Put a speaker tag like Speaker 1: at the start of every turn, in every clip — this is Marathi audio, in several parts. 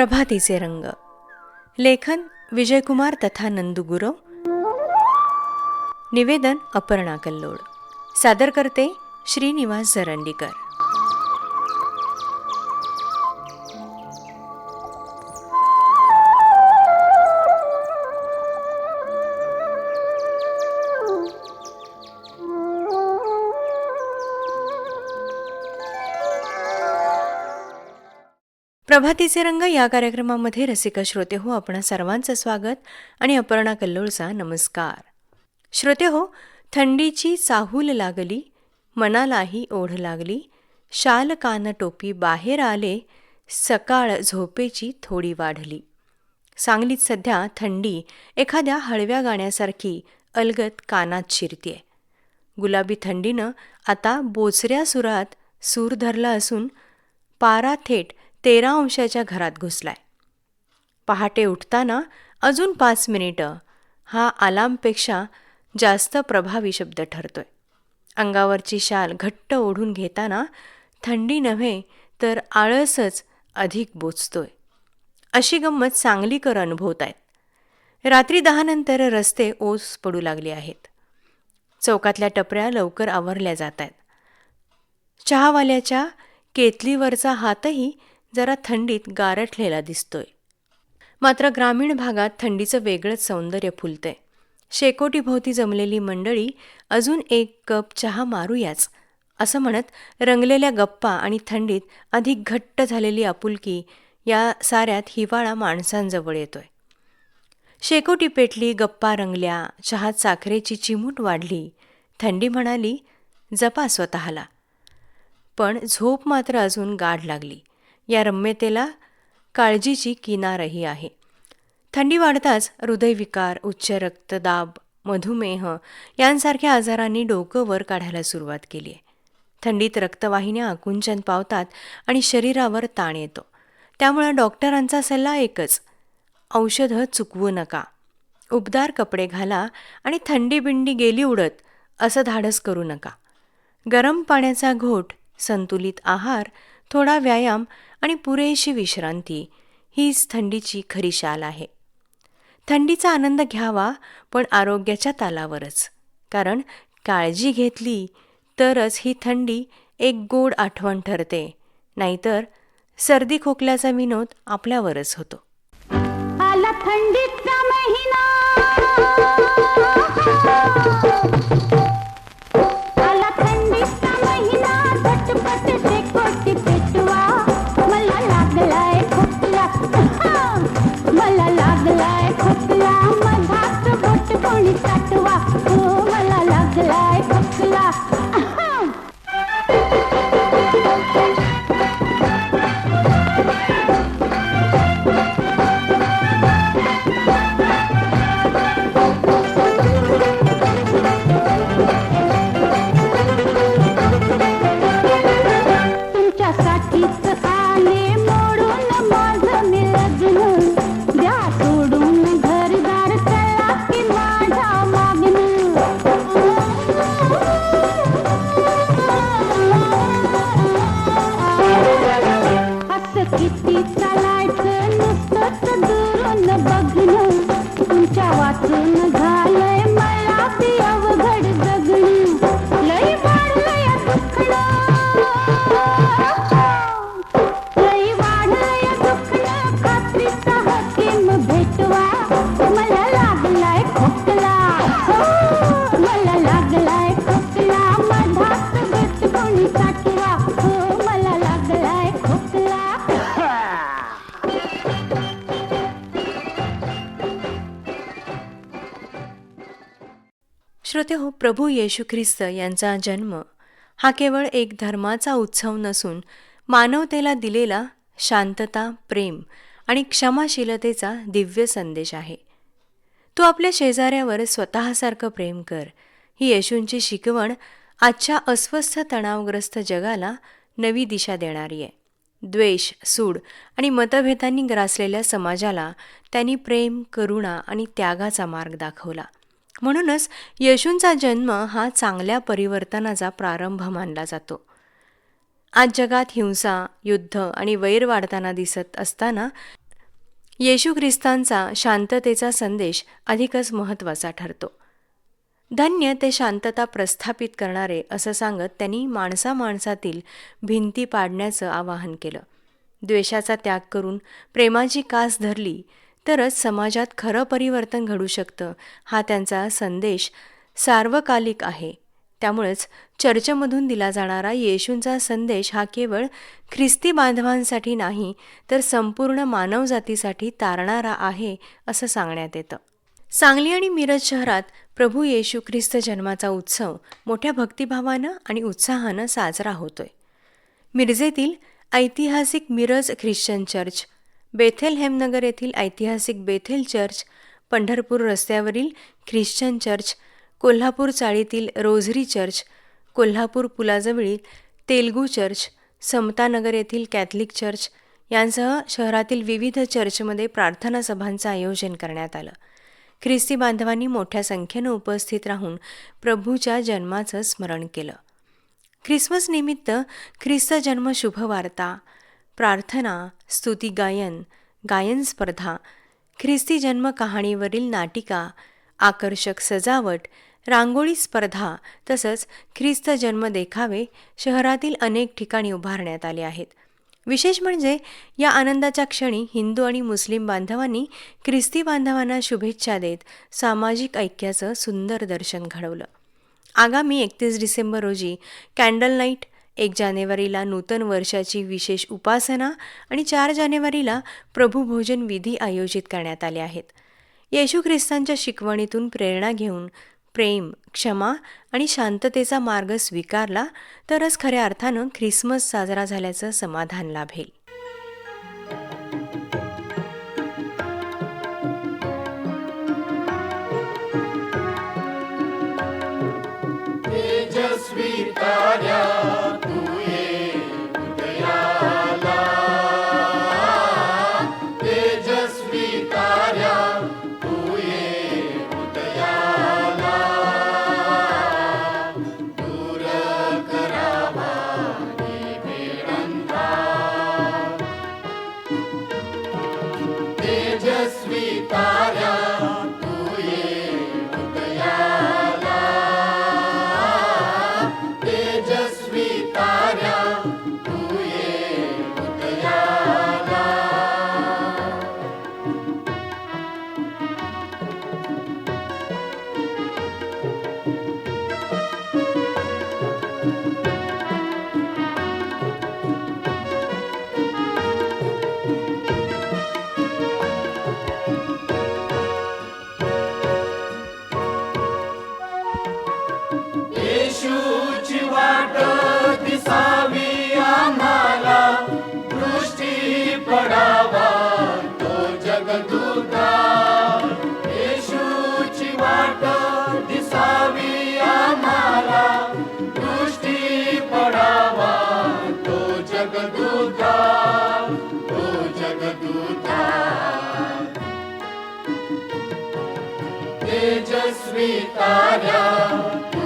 Speaker 1: प्रभातीचे रंग. लेखन विजयकुमार तथा नंदू गुरव. निवेदन अपर्णा कल्लोळ. सादर करते श्रीनिवास जरंडीकर. प्रभातीचे रंग या कार्यक्रमामध्ये रसिक श्रोते हो. आपणा सर्वांचं स्वागत आणि अपर्णा कल्लोळचा नमस्कार. श्रोते हो थंडीची चाहूल लागली मनालाही ओढ लागली शाल कान टोपी बाहेर आले सकाळ झोपेची थोडी वाढली. सांगलीत सध्या थंडी एखाद्या हळव्या गाण्यासारखी अलगत कानात शिरतीये. गुलाबी थंडीनं आता बोचऱ्या सुरात सूर धरला असून पारा थेट तेरा अंशाच्या घरात घुसलाय. पहाटे उठताना अजून पाच मिनिटं हा आलामपेक्षा जास्त प्रभावी शब्द ठरतोय. अंगावरची शाल घट्ट ओढून घेताना थंडी नव्हे तर आळसच अधिक बोचतोय. अशी गंमत सांगलीकर अनुभवत आहेत. रात्री दहानंतर रस्ते ओस पडू लागले आहेत. चौकातल्या टपऱ्या लवकर आवरल्या जात आहेत. चहावाल्याच्या केतलीवरचा हातही जरा थंडीत गारठलेला दिसतोय. मात्र ग्रामीण भागात थंडीचं वेगळंच सौंदर्य फुलतंय. शेकोटीभोवती जमलेली मंडळी अजून एक कप चहा मारूयाच असं म्हणत रंगलेल्या गप्पा आणि थंडीत अधिक घट्ट झालेली आपुलकी या साऱ्यात हिवाळा माणसांजवळ येतोय. शेकोटी पेटली गप्पा रंगल्या चहात साखरेची चिमूट वाढली. थंडी म्हणाली जपा स्वतःला. पण झोप मात्र अजून गाढ लागली. या रम्यतेला काळजीची किनारही आहे. थंडी वाढताच हृदयविकार उच्च रक्तदाब मधुमेह यांसारख्या आजारांनी डोकं वर काढायला सुरुवात केली आहे. थंडीत रक्तवाहिन्या आकुंचन पावतात आणि शरीरावर ताण येतो. त्यामुळे डॉक्टरांचा सल्ला एकच औषधं चुकवू नका. उबदार कपडे घाला आणि थंडी बिंडी गेली उडत असं धाडस करू नका. गरम पाण्याचा घोट संतुलित आहार थोडा व्यायाम आणि पुरेशी विश्रांती हीच थंडीची खरी शाल आहे. थंडीचा आनंद घ्यावा पण आरोग्याच्या तालावरच. कारण काळजी घेतली तरच ही थंडी एक गोड आठवण ठरते. नाहीतर सर्दी खोकल्याचा विनोद आपल्यावरच होतो. start to प्रभू येशू ख्रिस्त यांचा जन्म हा केवळ एक धर्माचा उत्सव नसून मानवतेला दिलेला शांतता प्रेम आणि क्षमाशीलतेचा दिव्य संदेश आहे. तू आपल्या शेजाऱ्यावर स्वतःसारखं प्रेम कर. ही येशूंची शिकवण आजच्या अस्वस्थ तणावग्रस्त जगाला नवी दिशा देणारी आहे. द्वेष सूड आणि मतभेदांनी ग्रासलेल्या समाजाला त्यांनी प्रेम करुणा आणि त्यागाचा मार्ग दाखवला. म्हणूनच येशूंचा जन्म हा चांगल्या परिवर्तनाचा प्रारंभ मानला जातो. आज जगात हिंसा युद्ध आणि वैर वाढताना दिसत असताना येशू ख्रिस्तांचा शांततेचा संदेश अधिकच महत्त्वाचा ठरतो. धन्य ते शांतता प्रस्थापित करणारे असं सांगत त्यांनी माणसा माणसातील भिंती पाडण्याचं आवाहन केलं. द्वेषाचा त्याग करून प्रेमाची कास धरली तरच समाजात खरं परिवर्तन घडू शकतं हा त्यांचा संदेश सार्वकालिक आहे. त्यामुळेच चर्चमधून दिला जाणारा येशूंचा संदेश हा केवळ ख्रिस्ती बांधवांसाठी नाही तर संपूर्ण मानवजातीसाठी तारणारा आहे असं सांगण्यात येतं. सांगली आणि मिरज शहरात प्रभू येशू ख्रिस्त जन्माचा उत्सव मोठ्या भक्तिभावानं आणि उत्साहानं साजरा होतोय. मिरजेतील ऐतिहासिक Miraj Christian church Bethel Hemnagar येथील ऐतिहासिक बेथेल चर्च पंढरपूर रस्त्यावरील ख्रिश्चन चर्च कोल्हापूर चाळीतील रोझरी चर्च कोल्हापूर पुलाजवळील तेलगू चर्च समतानगर येथील कॅथलिक चर्च यांसह शहरातील विविध चर्चमध्ये प्रार्थना सभांचं आयोजन करण्यात आलं. ख्रिस्ती बांधवांनी मोठ्या संख्येनं उपस्थित राहून प्रभूच्या जन्माचं स्मरण केलं. ख्रिसमस निमित्त ख्रिस्त जन्म शुभवार्ता प्रार्थना स्तुती गायन गायन स्पर्धा ख्रिस्ती जन्म कहाणीवरील नाटिका आकर्षक सजावट रांगोळी स्पर्धा तसंच ख्रिस्त जन्म देखावे शहरातील अनेक ठिकाणी उभारण्यात आले आहेत. विशेष म्हणजे या आनंदाच्या क्षणी हिंदू आणि मुस्लिम बांधवांनी ख्रिस्ती बांधवांना शुभेच्छा देत सामाजिक ऐक्याचं सुंदर दर्शन घडवलं. आगामी एकतीस डिसेंबर रोजी कॅन्डल नाईट एक जानेवारीला नूतन वर्षाची विशेष उपासना आणि चार जानेवारीला प्रभुभोजन विधी आयोजित करण्यात आले आहेत. येशू ख्रिस्तांच्या शिकवणीतून प्रेरणा घेऊन प्रेम क्षमा आणि शांततेचा मार्ग स्वीकारला तरच खऱ्या अर्थानं ख्रिसमस साजरा झाल्याचं समाधान लाभेल.
Speaker 2: સ્વીકાર્યા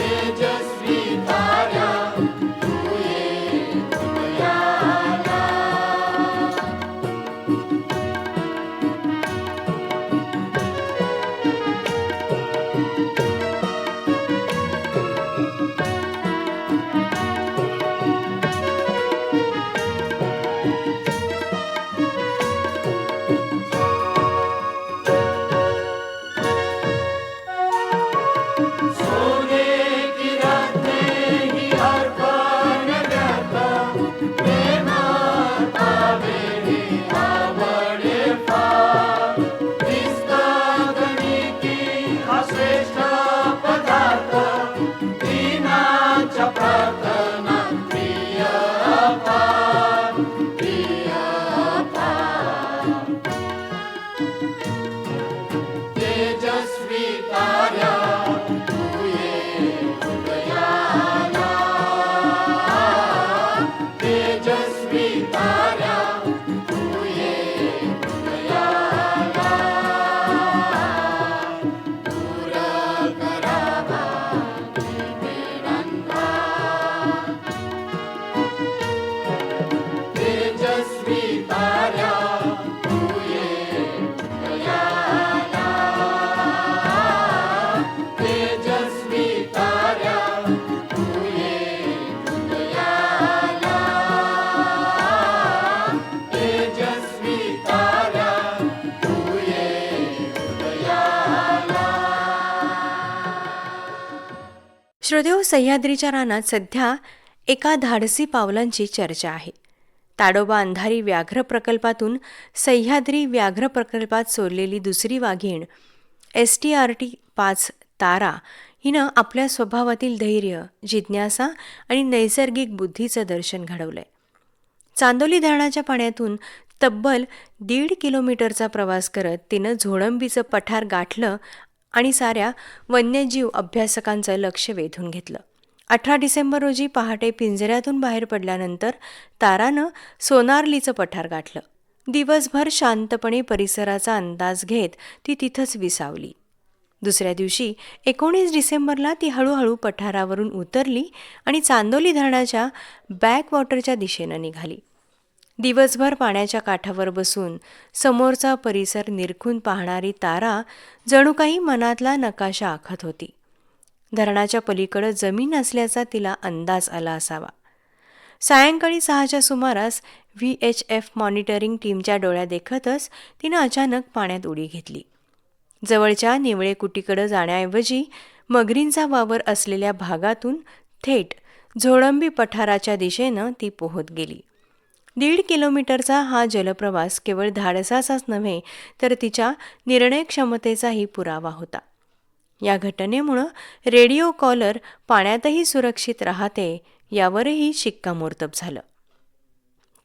Speaker 1: bridge सह्याद्रीच्या रानात सध्या एका धाडसी पावलांची चर्चा आहे. ताडोबा अंधारी व्याघ्र प्रकल्पातून सह्याद्री व्याघ्र प्रकल्पात सोडलेली दुसरी वाघीण एस टी आर टी पाच तारा हिनं आपल्या स्वभावातील धैर्य जिज्ञासा आणि नैसर्गिक बुद्धीचं दर्शन घडवलंय. चांदोली धरणाच्या पाण्यातून तब्बल दीड किलोमीटरचा प्रवास करत तिनं झोळंबीचं पठार गाठलं आणि साऱ्या वन्यजीव अभ्यासकांचं लक्ष वेधून घेतलं. अठरा डिसेंबर रोजी पहाटे पिंजऱ्यातून बाहेर पडल्यानंतर तारानं सोनारलीचं पठार गाठलं. दिवसभर शांतपणे परिसराचा अंदाज घेत ती तिथंच विसावली. दुसऱ्या दिवशी एकोणीस डिसेंबरला ती हळूहळू पठारावरून उतरली आणि चांदोली धरणाच्या बॅकवॉटरच्या दिशेनं निघाली. दिवसभर पाण्याच्या काठावर बसून समोरचा परिसर निरखून पाहणारी तारा जणू काही मनातला नकाशा आखत होती. धरणाच्या पलीकडं जमीन असल्याचा तिला अंदाज आला असावा. सायंकाळी सहाच्या सुमारास व्ही एच एफ मॉनिटरिंग टीमच्या डोळ्या देखतच तिनं अचानक पाण्यात उडी घेतली. जवळच्या निवळे कुटीकडं जाण्याऐवजी मगरींचा वावर असलेल्या भागातून थेट झोळंबी पठाराच्या दिशेनं ती पोहत गेली. दीड किलोमीटरचा हा जलप्रवास केवळ धाडसाचाच नव्हे तर तिच्या निर्णय क्षमतेचाही पुरावा होता. या घटनेमुळं रेडिओ कॉलर पाण्यातही सुरक्षित राहते यावरही शिक्कामोर्तब झालं.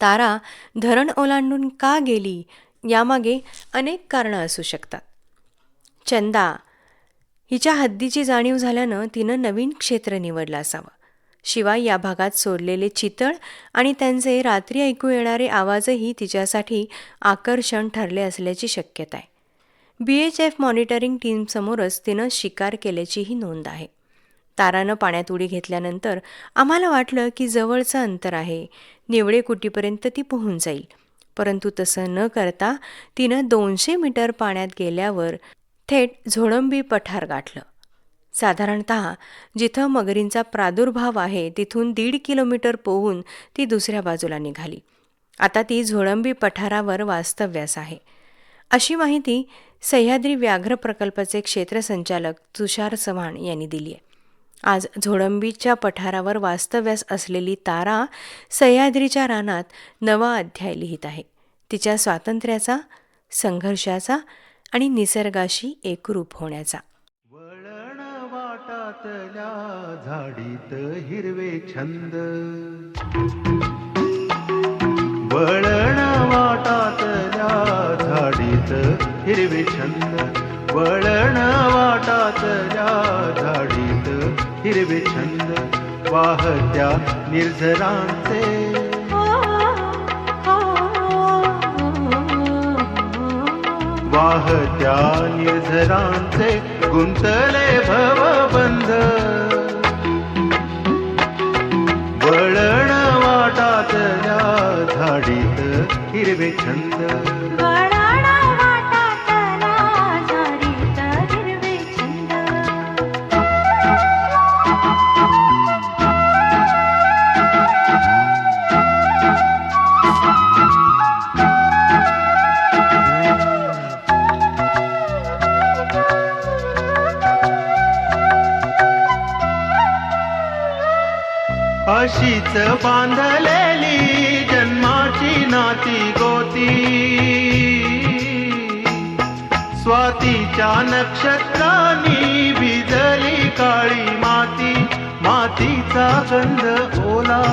Speaker 1: तारा धरण ओलांडून का गेली यामागे अनेक कारणं असू शकतात. चंदा हिच्या हद्दीची जाणीव झाल्यानं तिनं नवीन क्षेत्र निवडलं असावं. शिवाय या भागात सोडलेले चितळ आणि त्यांचे रात्री ऐकू येणारे आवाजही तिच्यासाठी आकर्षण ठरले असल्याची शक्यता आहे. बी एच एफ मॉनिटरिंग टीमसमोरच तिनं शिकार केल्याचीही नोंद आहे. तारानं पाण्यात उडी घेतल्यानंतर आम्हाला वाटलं की जवळचं अंतर आहे. निवडे कुटीपर्यंत ती पोहून जाईल. परंतु तसं न करता तिनं दोनशे मीटर पाण्यात गेल्यावर थेट झोळंबी पठार गाठलं. साधारणत जिथं मगरींचा प्रादुर्भाव आहे तिथून दीड किलोमीटर पोहून ती दुसऱ्या बाजूला निघाली. आता ती झोळंबी पठारावर वास्तव्यास आहे. अशी माहिती सह्याद्री व्याघ्र प्रकल्पाचे क्षेत्रसंचालक तुषार चव्हाण यांनी दिली आहे. आज झोळंबीच्या पठारावर वास्तव्यास असलेली तारा सह्याद्रीच्या रानात नवा अध्याय लिहित आहे. तिच्या स्वातंत्र्याचा संघर्षाचा आणि निसर्गाशी एकरूप होण्याचा.
Speaker 3: घरातल्या झाडीत हिरवे छंद. वळण वाटातल्या झाडीत हिरवे छंद. वळण वाटातल्या झाडीत हिरवे छंद. वाहत्या निर्झरांचे. वाहत्या निर्झरांचे. गुंतले भवबंध. वळण वाटातल्या झाडीत हिरवे छंद. अशीच बांधलेली जन्माची नाती गोती. स्वातीच्या नक्षत्रांनी भिजली काळी माती. मातीचा गंध ओला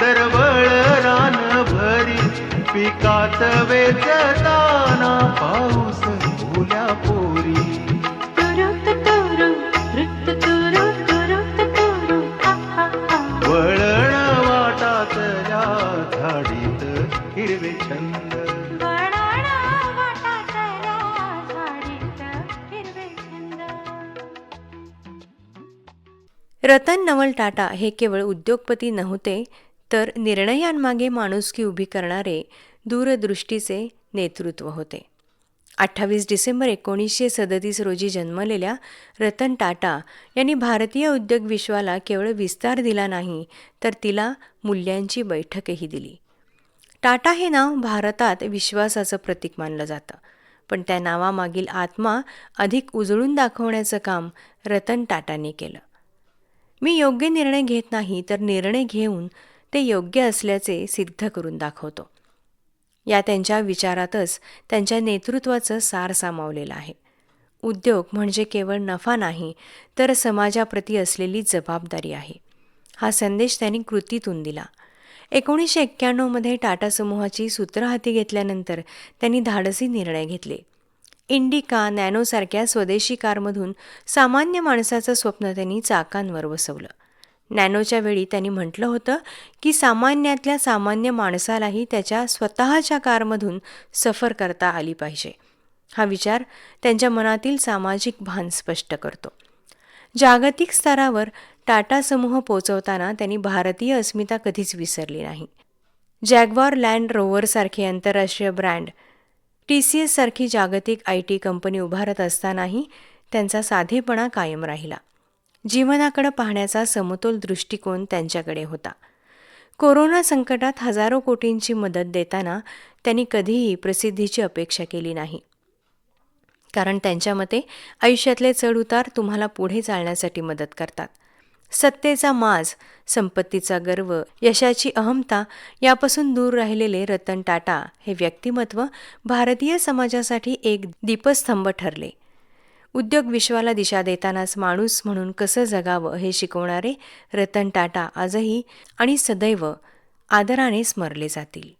Speaker 3: दरवळ रान भरी. पिकात वेचताना पाऊस ओल्या पोरी.
Speaker 1: रतन नवल टाटा हे केवळ उद्योगपती नव्हते तर निर्णयांमागे माणुसकी उभी करणारे दूरदृष्टीचे नेतृत्व होते. अठ्ठावीस डिसेंबर एकोणीसशे सदतीस रोजी जन्मलेल्या रतन टाटा यांनी भारतीय उद्योग विश्वाला केवळ विस्तार दिला नाही तर तिला मूल्यांची बैठकही दिली. टाटा हे नाव भारतात विश्वासाचं प्रतीक मानलं जातं पण त्या नावामागील आत्मा अधिक उजळून दाखवण्याचं काम रतन टाटाने केलं. मी योग्य निर्णय घेत नाही तर निर्णय घेऊन ते योग्य असल्याचे सिद्ध करून दाखवतो. या त्यांच्या विचारातच त्यांच्या नेतृत्वाचं सार सामावलेलं आहे. उद्योग म्हणजे केवळ नफा नाही तर समाजाप्रती असलेली जबाबदारी आहे. हा संदेश त्यांनी कृतीतून दिला. एकोणीसशे एक्क्याण्णवमध्ये टाटा समूहाची सूत्र हाती घेतल्यानंतर त्यांनी धाडसी निर्णय घेतले. इंडिका नॅनोसारख्या स्वदेशी कारमधून सामान्य माणसाचं स्वप्न त्यांनी चाकांवर बसवलं. नॅनोच्या वेळी त्यांनी म्हटलं होतं की सामान्यातल्या सामान्य माणसालाही त्याच्या स्वतःच्या कारमधून सफर करता आली पाहिजे. हा विचार त्यांच्या मनातील सामाजिक भान स्पष्ट करतो. जागतिक स्तरावर टाटा समूह पोचवताना त्यांनी भारतीय अस्मिता कधीच विसरली नाही. जॅग्वार लँड रोवरसारखे आंतरराष्ट्रीय ब्रँड टी सी एससारखी जागतिक आय टी कंपनी उभारत असतानाही त्यांचा साधेपणा कायम राहिला. जीवनाकडे पाहण्याचा समतोल दृष्टिकोन त्यांच्याकडे होता. कोरोना संकटात हजारो कोटींची मदत देताना त्यांनी कधीही प्रसिद्धीची अपेक्षा केली नाही. कारण त्यांच्या मते आयुष्यातले चढउतार तुम्हाला पुढे चालण्यासाठी मदत करतात. सत्तेचा माज संपत्तीचा गर्व यशाची अहमता यापासून दूर राहिलेले रतन टाटा हे व्यक्तिमत्व भारतीय समाजासाठी एक दीपस्तंभ ठरले. उद्योग विश्वाला दिशा देतानाच माणूस म्हणून कसं जगावं हे शिकवणारे रतन टाटा आजही आणि सदैव आदराने स्मरले जातील.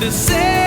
Speaker 4: the same.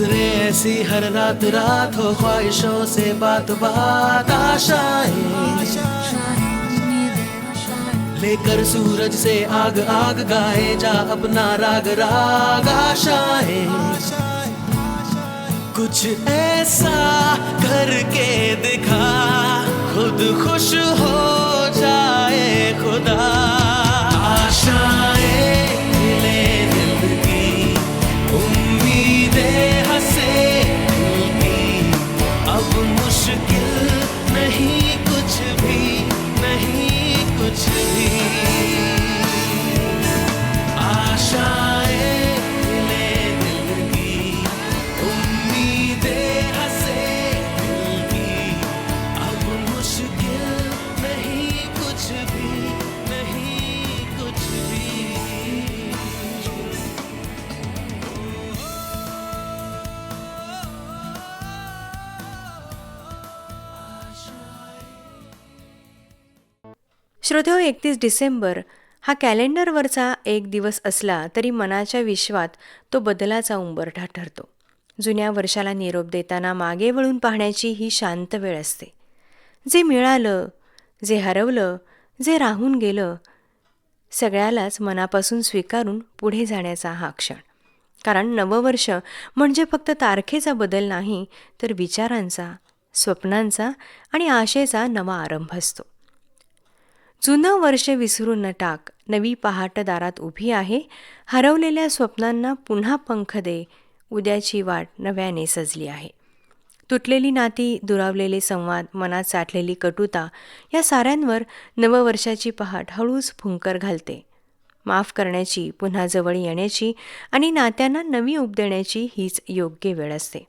Speaker 4: गुजरे ऐसी हर रात रात हो ख्वाहिशों से बात बात आशाएँ। लेकर सूरज से आग आग गाए, जा अपना राग राग आशाएँ। कुछ ऐसा करके दिखा, खुद खुश हो जाए खुदा। believe
Speaker 1: श्रोतेहो एकतीस डिसेंबर हा कॅलेंडरवरचा एक दिवस असला तरी मनाच्या विश्वात तो बदलाचा उंबरठा ठरतो. जुन्या वर्षाला निरोप देताना मागे वळून पाहण्याची ही शांत वेळ असते. जे मिळालं जे हरवलं जे राहून गेलं सगळ्यालाच मनापासून स्वीकारून पुढे जाण्याचा हा क्षण. कारण नववर्ष म्हणजे फक्त तारखेचा बदल नाही तर विचारांचा स्वप्नांचा आणि आशेचा नवा आरंभ असतो. जुनं वर्ष विसरून न टाक नवी पहाट दारात उभी आहे हरवलेल्या स्वप्नांना पुन्हा पंख दे उद्याची वाट नव्याने सजली आहे. तुटलेली नाती दुरावलेले संवाद मनात साठलेली कटुता या साऱ्यांवर नववर्षाची पहाट हळूच फुंकर घालते. माफ करण्याची पुन्हा जवळ येण्याची आणि नात्यांना नवी उब देण्याची हीच योग्य वेळ असते.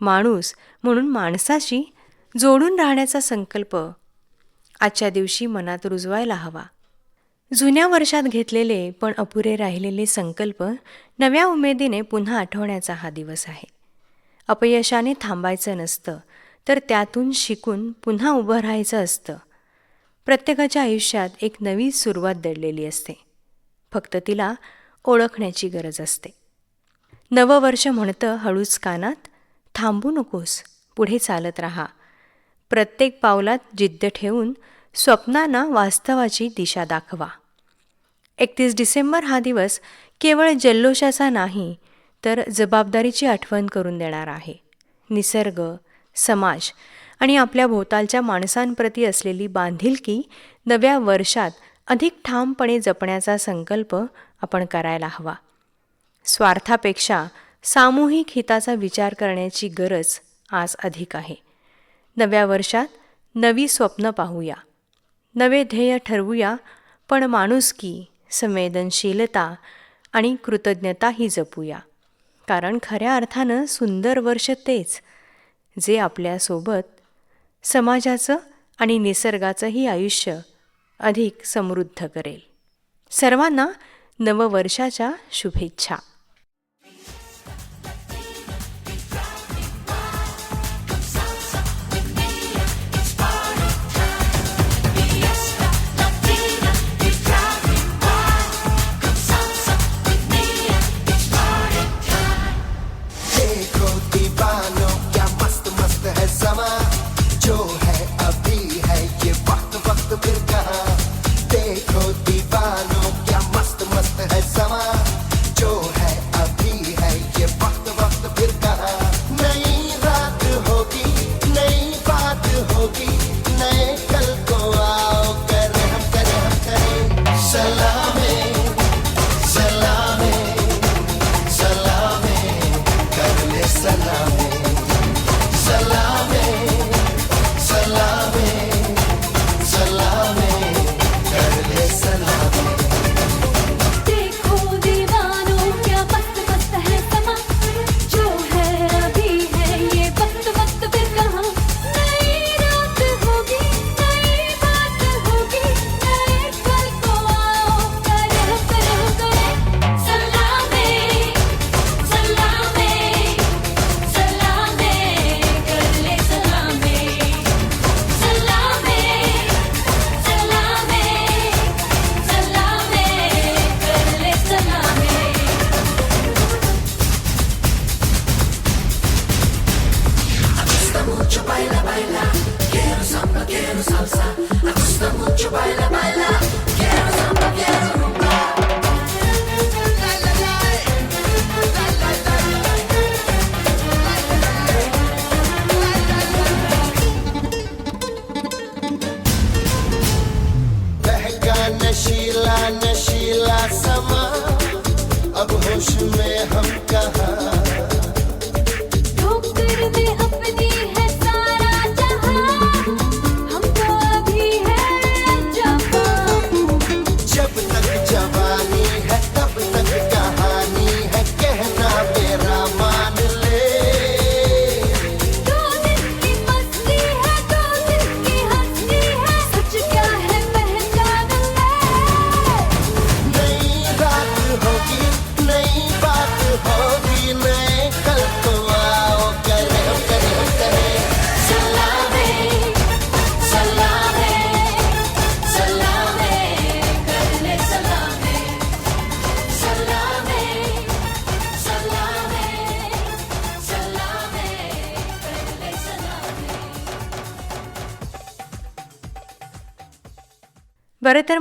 Speaker 1: माणूस म्हणून माणसाशी जोडून राहण्याचा संकल्प आजच्या दिवशी मनात रुजवायला हवा. जुन्या वर्षात घेतलेले पण अपुरे राहिलेले संकल्प नव्या उमेदीने पुन्हा आठवण्याचा हा दिवस आहे. अपयशाने थांबायचं नसतं तर त्यातून शिकून पुन्हा उभं राहायचं असतं. प्रत्येकाच्या आयुष्यात एक नवी सुरुवात दडलेली असते. फक्त तिला ओळखण्याची गरज असते. नववर्ष म्हणतं हळूच कानात थांबू नकोस पुढे चालत राहा. प्रत्येक पावलात जिद्द ठेवून स्वप्नांना वास्तवाची दिशा दाखवा. एकतीस डिसेंबर हा दिवस केवळ जल्लोषाचा नाही तर जबाबदारीची आठवण करून देणार आहे. निसर्ग समाज आणि आपल्या भोवतालच्या माणसांप्रती असलेली बांधिलकी नव्या वर्षात अधिक ठामपणे जपण्याचा संकल्प आपण करायला हवा. स्वार्थापेक्षा सामूहिक हिताचा विचार करण्याची गरज आज अधिक आहे. नव्या वर्षात नवी स्वप्न पाहूया. नवे ध्येय ठरवूया पण माणुसकी संवेदनशीलता आणि कृतज्ञताही जपूया. कारण खऱ्या अर्थानं सुंदर वर्ष तेच जे आपल्यासोबत समाजाचं आणि निसर्गाचंही आयुष्य अधिक समृद्ध करेल. सर्वांना नववर्षाच्या शुभेच्छा.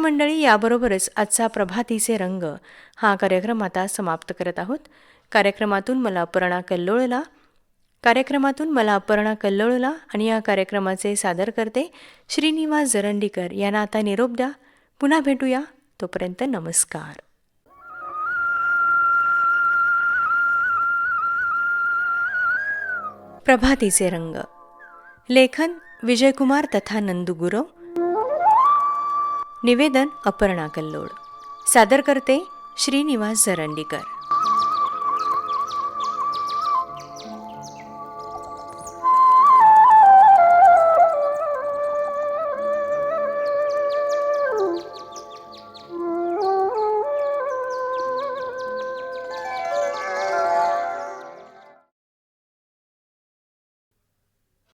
Speaker 1: मंडळी याबरोबरच आजचा प्रभातीचे रंग हा कार्यक्रम आता समाप्त करत आहोत. कार्यक्रमातून मला अपर्णा कल्लोळला कार्यक्रमातून मला अपर्णा कल्लोळला आणि या कार्यक्रमाचे सादर करते श्रीनिवास जरंडीकर यांना आता निरोप द्या. पुन्हा भेटूया. तोपर्यंत नमस्कार. प्रभातीचे रंग. लेखन विजयकुमार तथा नंदू गुरव. निवेदन अपर्णा कल्लोड सादर करते श्रीनिवास झरंडीकर